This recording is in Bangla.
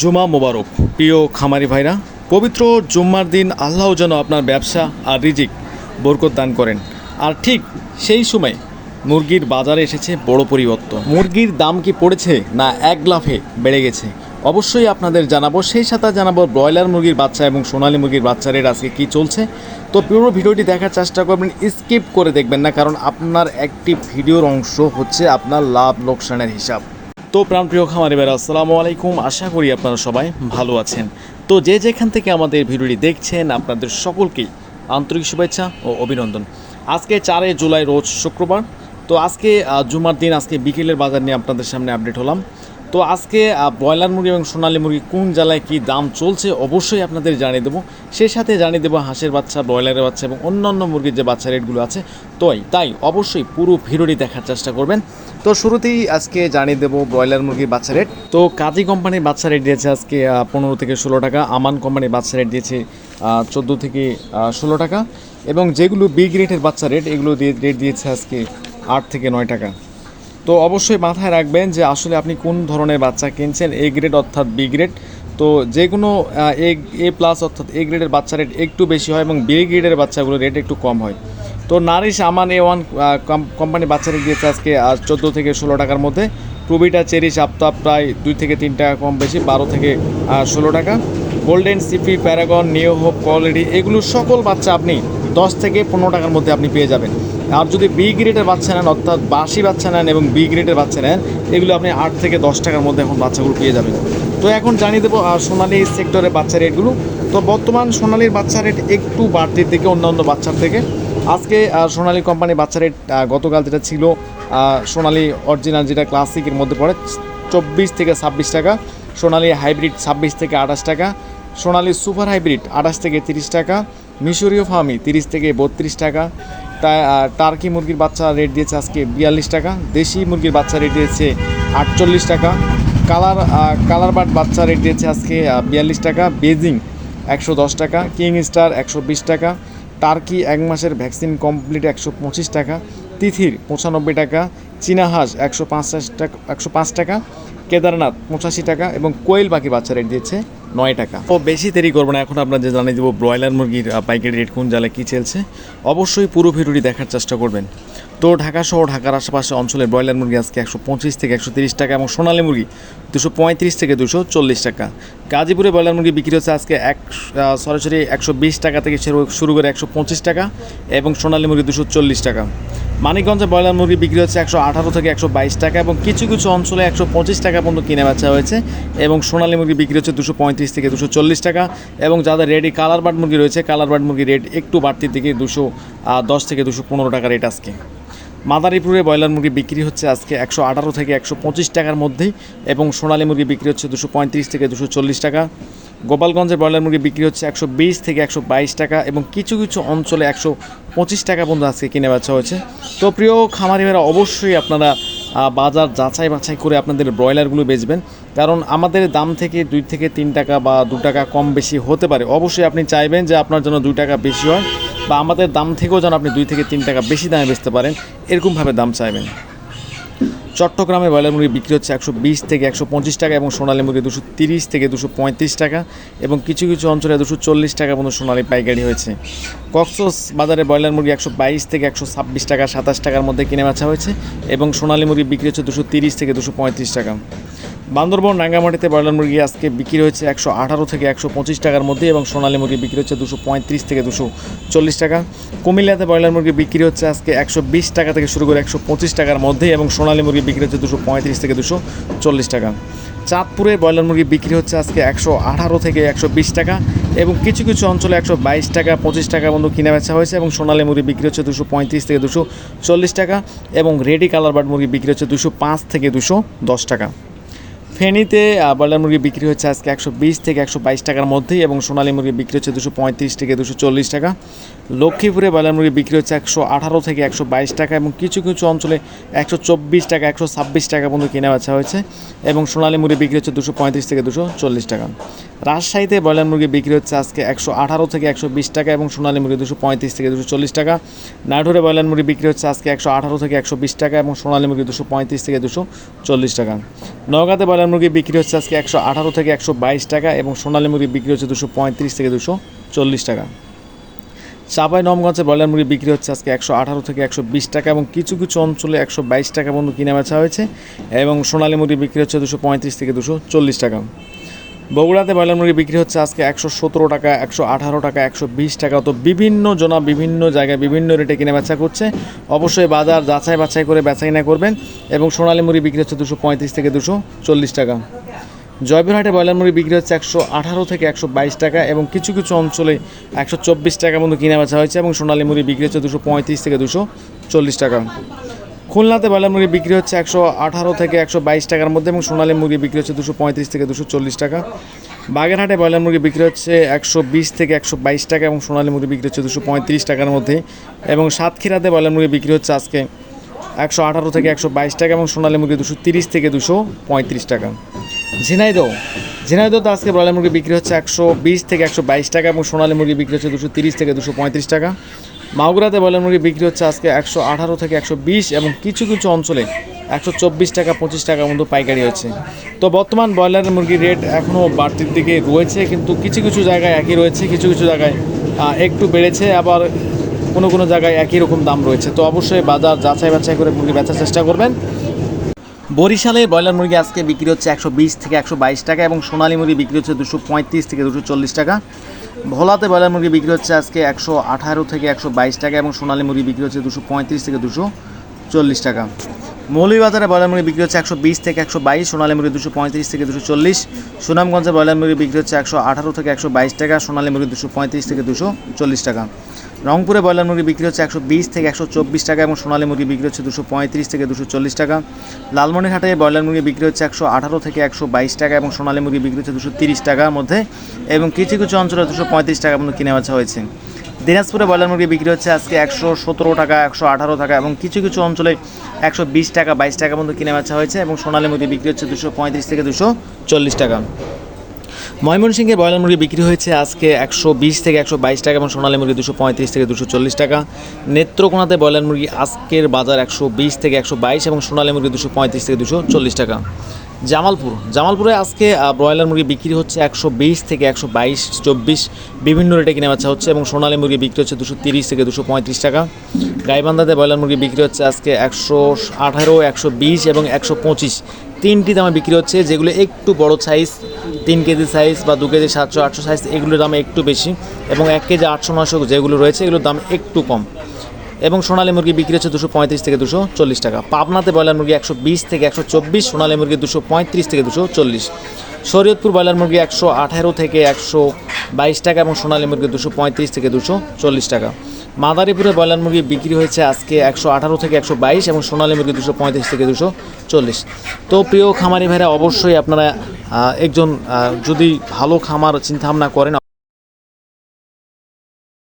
জুমা মোবারক। প্রিয় খামারি ভাইরা, পবিত্র জুম্মার দিন আল্লাহ যেন আপনার ব্যবসা আর রিজিক বরকত দান করেন। আর ঠিক সেই সময় মুরগির বাজারে এসেছে বড় পরিবর্তন। মুরগির দাম কি পড়েছে না এক লাফে বেড়ে গেছে? অবশ্যই আপনাদের জানাব, সেই সাথে জানাব ব্রয়লার মুরগির বাচ্চা এবং সোনালী মুরগির বাচ্চা রেট আজকে কী চলছে। তো পুরো ভিডিওটি দেখার চেষ্টা করবেন, স্কিপ করে দেখবেন না, কারণ আপনার একটি ভিডিওর অংশ হচ্ছে আপনার লাভ লোকসানের হিসাব। তো প্রাণপ্রিয় খামারি বেড়া আসসালামু আলাইকুম। আশা করি আপনারা সবাই ভালো আছেন। তো যে যেখান থেকে আমাদের ভিডিওটি দেখছেন, আপনাদের সকলকেই আন্তরিক শুভেচ্ছা ও অভিনন্দন। আজকে চারে জুলাই, রোজ শুক্রবার। তো আজকে জুমার দিন, আজকে বিকেলের বাজার নিয়ে আপনাদের সামনে আপডেট হলাম। তো আজকে ব্রয়লার মুরগি এবং সোনালী মুরগি কোন জেলায় কী দাম চলছে অবশ্যই আপনাদের জানিয়ে দেবো। সেই সাথে জানিয়ে দেবো হাঁসের বাচ্চা, ব্রয়লারের বাচ্চা এবং অন্যান্য মুরগির যে বাচ্চা রেটগুলো আছে, তোই, তাই অবশ্যই পুরো ভিডিওটি দেখার চেষ্টা করবেন। তো শুরুতেই আজকে জানিয়ে দেবো ব্রয়লার মুরগির বাচ্চা রেট। তো কাজী কোম্পানির বাচ্চা রেট দিয়েছে আজকে পনেরো থেকে ষোলো টাকা। আমান কোম্পানির বাচ্চা রেট দিয়েছে চোদ্দ থেকে ষোলো টাকা। এবং যেগুলো বিগ গ্রেডের বাচ্চা রেট, এগুলো দিয়ে, রেট দিয়েছে আজকে আট থেকে নয় টাকা। তো অবশ্যই মাথায় রাখবেন যে আসলে আপনি কোন ধরনের বাচ্চা কিনছেন এ গ্রেড অর্থাৎ বি গ্রেড তো যে কোনো এ এ প্লাস অর্থাৎ এ গ্রেডের বাচ্চা রেট একটু বেশি হয় এবং বি গ্রেডের বাচ্চাগুলো রেট একটু কম হয়। তো Nourish Aman A one company rate দিয়েছে আজকে চোদ্দ থেকে ষোলো টাকার মধ্যে। প্রবিটা চেরিশ আপতাপ প্রায় দুই থেকে তিন টাকা কম বেশি, বারো থেকে ষোলো টাকা। Golden CP, Paragon New Hope, quality, এগুলো সকল বাচ্চা আপনি দশ থেকে পনেরো টাকার মধ্যে আপনি পেয়ে যাবেন। আর যদি বি গ্রেডের বাচ্চা নেন, অর্থাৎ বাসি বাচ্চা নেন এবং বি গ্রেডের বাচ্চা নেন, এগুলো আপনি আট থেকে দশ টাকার মধ্যে এখন বাচ্চাগুলো পেয়ে যাবেন। তো এখন জানিয়ে দেবো সোনালী সেক্টরের বাচ্চা রেটগুলো তো বর্তমান সোনালীর বাচ্চা রেট একটু বাড়তির দিকে, অন্যান্য বাচ্চার থেকে। আজকে সোনালি কোম্পানির বাচ্চা রেট গতকাল যেটা ছিল সোনালি অরিজিনাল যেটা ক্লাসিকের মধ্যে পড়ে, চব্বিশ থেকে ছাব্বিশ টাকা। সোনালী হাইব্রিড ছাব্বিশ থেকে আঠাশ টাকা। সোনালি সুপার হাইব্রিড আঠাশ থেকে তিরিশ টাকা। মিশরীয় ফার্মি তিরিশ থেকে বত্রিশ টাকা। টার্কি মুরগির বাচ্চা রেট দিয়েছে আজকে বিয়াল্লিশ টাকা, দেশি মুরগির বাচ্চা রেট দিয়েছে আটচল্লিশ টাকা, কালার কালার বাট বাচ্চা রেট দিয়েছে আজকে বিয়াল্লিশ টাকা, বেজিং একশো দশ টাকা, কিং স্টার একশো বিশ টাকা, টার্কি এক মাসের ভ্যাকসিন কমপ্লিট একশো পঁচিশ টাকা, তিথির পঁচানব্বই টাকা চীনা হাঁস একশো পঞ্চাশ টাকা, একশো পাঁচ টাকা, কেদারনাথ পঁচাশি টাকা এবং কোয়েল পাখি বাচ্চা রেট দিয়েছে নয় টাকা। ও বেশি দেরি করব না, এখন আপনাদের জানিয়ে দেবো ব্রয়লার মুরগির পাইকারি রেট কোন জালে কী চলছে। অবশ্যই পুরো ভিডিওটি দেখার চেষ্টা করবেন। তো ঢাকা সহ ঢাকার আশেপাশে অঞ্চলে ব্রয়লার মুরগি আজকে একশো পঁচিশ থেকে একশো তিরিশ টাকা এবং সোনালি মুরগি দুশো পঁয়ত্রিশ থেকে দুশো চল্লিশ টাকা। গাজীপুরে ব্রয়লার মুরগি বিক্রি হচ্ছে আজকে এক সরাসরি একশো বিশ টাকা থেকে শুরু করে একশো পঁচিশ টাকা এবং সোনালী মুরগি দুশো চল্লিশ টাকা। মানিকগঞ্জে ব্রয়লার মুরগি বিক্রি হচ্ছে একশো আঠারো থেকে একশো বাইশ টাকা এবং কিছু কিছু অঞ্চলে একশো পঁচিশ টাকা পর্যন্ত কিনে বেচা হয়েছে এবং সোনালী মুরগি বিক্রি হচ্ছে দুশো পঁয়ত্রিশ থেকে দুশো চল্লিশ টাকা এবং যাদের রেডি কালার বার্ড মুরগি রয়েছে, কালার বার্ড মুরগি রেট একটু বাড়তির দিকে দুশো দশ থেকে দুশো পনেরো টাকা রেট আজকে। মাদারীপুরে ব্রয়লার মুরগি বিক্রি হচ্ছে আজকে একশো আঠারো থেকে একশো পঁচিশ টাকার মধ্যেই এবং সোনালী মুরগি বিক্রি হচ্ছে দুশো পঁয়ত্রিশ থেকে দুশো চল্লিশ টাকা। গোপালগঞ্জে ব্রয়লার মুরগি বিক্রি হচ্ছে একশো বিশ থেকে একশো বাইশ টাকা এবং কিছু কিছু অঞ্চলে একশো পঁচিশ টাকা পর্যন্ত আজকে কিনে বেচা হয়েছে। তো প্রিয় খামারিরা অবশ্যই আপনারা বাজার যাচাই বাছাই করে আপনাদের ব্রয়লারগুলো বেচবেন। কারণ আমাদের দাম থেকে দুই থেকে তিন টাকা বা দু টাকা কম বেশি হতে পারে। অবশ্যই আপনি চাইবেন যে আপনার জন্য দুই টাকা বেশি হয় বা আমাদের দাম থেকেও যেন আপনি দুই থেকে তিন টাকা বেশি দামে বেচতে পারেন। এরকমভাবে দাম চাইবেন। চট্টগ্রামে ব্রয়লার মুরগি বিক্রি হচ্ছে একশো বিশ থেকে একশো পঁচিশ টাকা এবং সোনালী মুরগি দুশো তিরিশ থেকে দুশো পঁয়ত্রিশ টাকা এবং কিছু কিছু অঞ্চলে দুশো চল্লিশ টাকা পর্যন্ত সোনালি পাইকারি হয়েছে। কক্সস বাজারে ব্রয়লার মুরগি একশো বাইশ থেকে একশো ছাব্বিশ টাকা সাতাশ টাকার মধ্যে কিনে বেচা হয়েছে এবং সোনালী মুরগি বিক্রি হচ্ছে দুশো তিরিশ থেকে দুশো পঁয়ত্রিশ টাকা। বান্দরবন, রাঙ্গামাটিতে ব্রয়লার মুরগি আজকে বিক্রি হয়েছে একশো আঠারো থেকে একশো পঁচিশ টাকার মধ্যে এবং সোনালী মুরগি বিক্রি হচ্ছে দুশো পঁয়ত্রিশ থেকে দুশো চল্লিশ টাকা। কুমিল্লাতে ব্রয়লার মুরগি বিক্রি হচ্ছে আজকে একশো বিশ টাকা থেকে শুরু করে একশো পঁচিশ টাকার মধ্যে এবং সোনালী মুরগি বিক্রি হচ্ছে দুশো পঁয়ত্রিশ থেকে দুশো চল্লিশ টাকা। চাঁদপুরে ব্রয়লার মুরগি বিক্রি হচ্ছে আজকে একশো আঠারো থেকে একশো বিশ টাকা এবং কিছু কিছু অঞ্চলে একশো বাইশ টাকা, পঁচিশ টাকা পর্যন্ত কিনে বেচা হয়েছে এবং সোনালী মুরগি বিক্রি হচ্ছে দুশো পঁয়ত্রিশ থেকে দুশো চল্লিশ টাকা এবং রেডি কালার বার্ড মুরগি বিক্রি হচ্ছে দুশো পাঁচ থেকে দুশো দশ টাকা। ফেনীতে ব্রয়লার মুরগি বিক্রি হচ্ছে আজকে একশো বিশ থেকে একশো বাইশ টাকার মধ্যেই এবং সোনালী মুরগি বিক্রি হচ্ছে দুশো পঁয়ত্রিশ থেকে দুশো চল্লিশ টাকা। লক্ষ্মীপুরে ব্রয়লার মুরগি বিক্রি হচ্ছে একশো আঠারো থেকে একশো বাইশ টাকা এবং কিছু কিছু অঞ্চলে একশো চব্বিশ টাকা, একশো ছাব্বিশ টাকা পর্যন্ত কেনা বেচা হয়েছে এবং সোনালী মুরগি বিক্রি হচ্ছে দুশো পঁয়ত্রিশ থেকে দুশো চল্লিশ টাকা। রাজশাহীতে ব্রয়লার মুরগি বিক্রি হচ্ছে আজকে একশো আঠারো থেকে একশো বিশ টাকা এবং সোনালী মুরগি দুশো পঁয়ত্রিশ থেকে দুশো চল্লিশ টাকা। নাটোরে ব্রয়লার মুরগি বিক্রি হচ্ছে আজকে একশো আঠারো থেকে একশো বিশ টাকা এবং সোনালী মুরগি দুশো পঁয়ত্রিশ থেকে দুশো চল্লিশ টাকা। নওগাঁতে ব্রয়লার মুরগি বিক্রি হচ্ছে আজকে একশো আঠারো থেকে একশো বাইশ টাকা এবং সোনালী মুরগি বিক্রি হচ্ছে দুশো পঁয়ত্রিশ থেকে দুশো চল্লিশ টাকা। চাপাই নমগঞ্জে ব্রয়লার মুরগি বিক্রি হচ্ছে আজকে একশো আঠারো থেকে একশো বিশ টাকা এবং কিছু কিছু অঞ্চলে একশো বাইশ টাকা পর্যন্ত কিনে বেচা হয়েছে এবং সোনালী মুরগি বিক্রি হচ্ছে দুশো পঁয়ত্রিশ থেকে দুশো চল্লিশ টাকা। বগুড়াতে ব্রয়লার মুরগি বিক্রি হচ্ছে আজকে একশো সতেরো টাকা, একশো আঠারো টাকা, একশো বিশ টাকা। তো বিভিন্ন জনা বিভিন্ন জায়গায় বিভিন্ন রেটে কিনে বেচা করছে। অবশ্যই বাজার যাচাই বাছাই করে বেচা কিনা করবেন এবং সোনালী মুরগি বিক্রি হচ্ছে দুশো পঁয়ত্রিশ থেকে দুশো চল্লিশ টাকা। জয়পুরহাটে ব্রয়লার মুরগি বিক্রি হচ্ছে একশো আঠারো থেকে একশো বাইশ টাকা এবং কিছু কিছু অঞ্চলে একশো চব্বিশ টাকা মতো কিনে বেচা হয়েছে এবং সোনালী মুরগি বিক্রি হচ্ছে দুশো পঁয়ত্রিশ থেকে দুশো চল্লিশ টাকা। খুলনাতে ব্রয়লার মুরগি বিক্রি হচ্ছে একশো আঠারো থেকে একশো বাইশ টাকার মধ্যে এবং সোনালী মুরগি বিক্রি হচ্ছে দুশো পঁয়ত্রিশ থেকে দুশো চল্লিশ টাকা। বাগেরহাটে ব্রয়লার মুরগি বিক্রি হচ্ছে একশো বিশ থেকে একশো বাইশ টাকা এবং সোনালী মুরগি বিক্রি হচ্ছে দুশো পঁয়ত্রিশ টাকার মধ্যে। এবং সাতক্ষীরাতে ব্রয়লার মুরগি বিক্রি হচ্ছে আজকে একশো আঠারো থেকে একশো বাইশ টাকা এবং সোনালী মুরগি দুশো তিরিশ থেকে দুশো পঁয়ত্রিশ টাকা। ঝিনাইদহ, ঝিনাইদহতে আজকে ব্রয়লার মুরগি বিক্রি হচ্ছে একশো বিশ থেকে একশো বাইশ টাকা এবং সোনালী মুরগি বিক্রি হচ্ছে দুশো তিরিশ থেকে দুশো পঁয়ত্রিশ টাকা। মাগুরাতে ব্রয়লার মুরগি বিক্রি হচ্ছে আজকে একশো আঠারো থেকে একশো বিশ এবং কিছু কিছু অঞ্চলে একশো চব্বিশ টাকা, পঁচিশ টাকার মতো পাইকারি হচ্ছে তো বর্তমান ব্রয়লার মুরগির রেট এখনও বাড়তির দিকে রয়েছে, কিন্তু কিছু কিছু জায়গায় একই রয়েছে, কিছু কিছু জায়গায় একটু বেড়েছে, আবার কোনো কোনো জায়গায় একই রকম দাম রয়েছে। তো অবশ্যই বাজার যাচাই বাছাই করে মুরগি বেচার চেষ্টা করবেন। বরিশালে ব্রয়লার মুরগি আজকে বিক্রি হচ্ছে একশো বিশ থেকে একশো বাইশ টাকা এবং সোনালী মুরগি বিক্রি হচ্ছে দুশো পঁয়ত্রিশ থেকে দুশো চল্লিশ টাকা। ভোলাতে ব্রয়লার মুরগি বিক্রি হচ্ছে আজকে একশো আঠারো থেকে একশো বাইশ টাকা এবং সোনালী মুরগি বিক্রি হচ্ছে দুশো পঁয়ত্রিশ থেকে দুশো চল্লিশ টাকা। মৌলভীবাজারে ব্রয়লার মুরগি বিক্রি হচ্ছে একশো বিশ থেকে একশো বাইশ, সোনালী মুরগি দুশো পঁয়ত্রিশ থেকে দুশো চল্লিশ, সুনামগঞ্জে ব্রয়লার মুরগি বিক্রি হচ্ছে একশো আঠারো থেকে একশো বাইশ টাকা, সোনালী মুরগি দুশো পঁয়ত্রিশ থেকে দুশো চল্লিশ টাকা। রংপুরে ব্রয়লার মুরগি বিক্রি হচ্ছে একশো বিশ থেকে একশো চব্বিশ টাকা এবং সোনালী মুরগি বিক্রি হচ্ছে দুশো পঁয়ত্রিশ থেকে দুশো চল্লিশ টাকা। লালমনিরহাটে ব্রয়লার মুরগি বিক্রি হচ্ছে একশো আঠারো থেকে একশো বাইশ টাকা এবং সোনালী মুরগি বিক্রি হচ্ছে দুশো তিরিশ টাকার মধ্যে এবং কিছু কিছু অঞ্চলে দুশো পঁয়ত্রিশ টাকা পর্যন্ত কিনে বেচা হয়েছে। দিনাজপুরে ব্রয়লার মুরগি বিক্রি হচ্ছে আজকে একশো সতেরো টাকা, একশো আঠারো টাকা এবং কিছু কিছু অঞ্চলে একশো বিশ টাকা, বাইশ টাকা পর্যন্ত কিনে বেচা হয়েছে এবং সোনালী মুরগি বিক্রি হচ্ছে দুশো পঁয়ত্রিশ থেকে দুশো চল্লিশ টাকা। ময়মনসিংহে ব্রয়লার মুরগি বিক্রি হয়েছে আজকে একশো বিশ থেকে একশো বাইশ টাকা এবং সোনালী মুরগি দুশো পঁয়ত্রিশ থেকে দুশো চল্লিশ টাকা। নেত্রকোনাতে ব্রয়লার মুরগি আজকের বাজার একশো বিশ থেকে একশো বাইশ এবং সোনালী মুরগি দুশো পঁয়ত্রিশ থেকে দুশো চল্লিশ টাকা। জামালপুর। জামালপুরে আজকে ব্রয়লার মুরগি বিক্রি হচ্ছে একশো বিশ থেকে একশো বাইশ, চব্বিশ। বিভিন্ন রেটে কিনে বেচা হচ্ছে এবং সোনালী মুরগি বিক্রি হচ্ছে দুশো তিরিশ থেকে দুশো পঁয়ত্রিশ টাকা। গাইবান্ধাতে ব্রয়লার মুরগি বিক্রি হচ্ছে আজকে একশো আঠারো, একশো বিশ এবং একশো পঁচিশ। তিনটি দামে বিক্রি হচ্ছে, যেগুলো একটু বড় সাইজ তিন কেজি সাইজ বা দু কেজি সাতশো, আটশো সাইজ এগুলোর দাম একটু বেশি এবং এক কেজি আটশো নশো যেগুলো রয়েছে, এগুলোর দাম একটু কম। এবং সোনালী মুরগি বিক্রি হচ্ছে দুশো পঁয়ত্রিশ থেকে দুশো চল্লিশ টাকা। পাবনাতে ব্রয়লার মুরগি একশো বিশ থেকে একশো চব্বিশ, সোনালী মুরগি দুশো পঁয়ত্রিশ থেকে দুশো চল্লিশ। শরীয়তপুর ব্রয়লার মুরগি একশো আঠারো থেকে একশো বাইশ টাকা এবং সোনালী মুরগি দুশো পঁয়ত্রিশ থেকে দুশো চল্লিশ টাকা। মাদারীপুরে ব্রয়লার মুরগি বিক্রি হয়েছে আজকে একশো আঠারো থেকে একশো বাইশ এবং সোনালী মুরগি দুশো পঁয়ত্রিশ থেকে দুশো চল্লিশ। তো প্রিয় খামারি ভাইরা, অবশ্যই আপনারা একজন যদি ভালো খামার চিন্তাভাবনা করেন